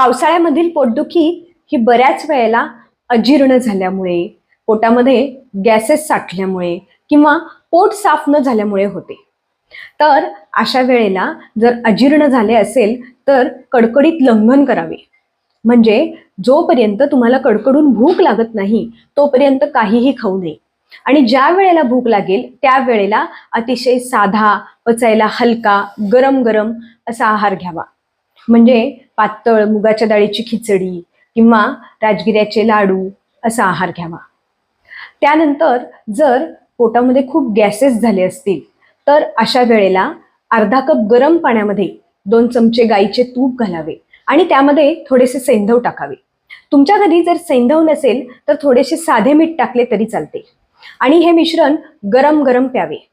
पावसाळ्यामधील पोटदुखी ही बऱ्याच वेळेला अजीर्ण झाल्यामुळे पोटामध्ये गॅसेस साठल्यामुळे किंवा पोट साफ न झाल्यामुळे होते. तर अशा वेळेला जर अजीर्ण झाले असेल तर कडकडीत लंघन करावे. म्हणजे जोपर्यंत तुम्हाला कडकडून भूक लागत नाही तोपर्यंत काहीही खाऊ नये. आणि ज्या वेळेला भूक लागेल त्या वेळेला अतिशय साधा पचायला हलका गरम गरम असा आहार घ्यावा. म्हणजे पातळ मुगाच्या डाळीची खिचडी किंवा राजगिऱ्याचे लाडू असा आहार घ्यावा. त्यानंतर जर पोटामध्ये खूप गॅसेस झाले असतील तर अशा वेळेला अर्धा कप गरम पाण्यामध्ये दोन चमचे गाईचे तूप घालावे आणि त्यामध्ये थोडेसे सैंधव टाकावे. तुमच्या घरी जर सैंधव नसेल तर थोडेसे साधे मीठ टाकले तरी चालते. आणि हे मिश्रण गरम गरम प्यावे.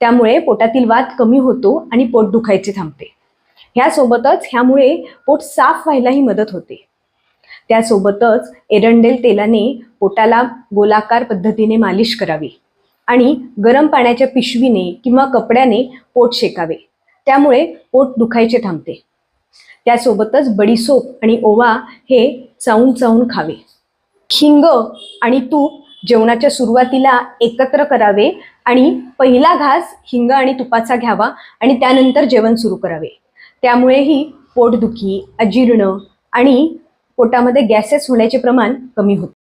त्यामुळे पोटातील वात कमी होतो आणि पोट दुखायचे थांबते. ह्यासोबतच ह्यामुळे पोट साफ व्हायलाही मदत होते. त्यासोबतच एरंडेल तेलाने पोटाला गोलाकार पद्धतीने मालिश करावी आणि गरम पाण्याच्या पिशवीने किंवा कपड्याने पोट शेकावे. त्यामुळे पोट दुखायचे थांबते. त्यासोबतच बडीसोप आणि ओवा हे चावून चावून खावे. हिंग आणि तूप जेवणाच्या सुरुवातीला एकत्र करावे आणि पहिला घास हिंग आणि तुपाचा घ्यावा आणि त्यानंतर जेवण सुरू करावे. त्यामुळेही पोटदुखी अजीर्ण आणि पोटामध्ये गॅसेस होण्याचे प्रमाण कमी होते.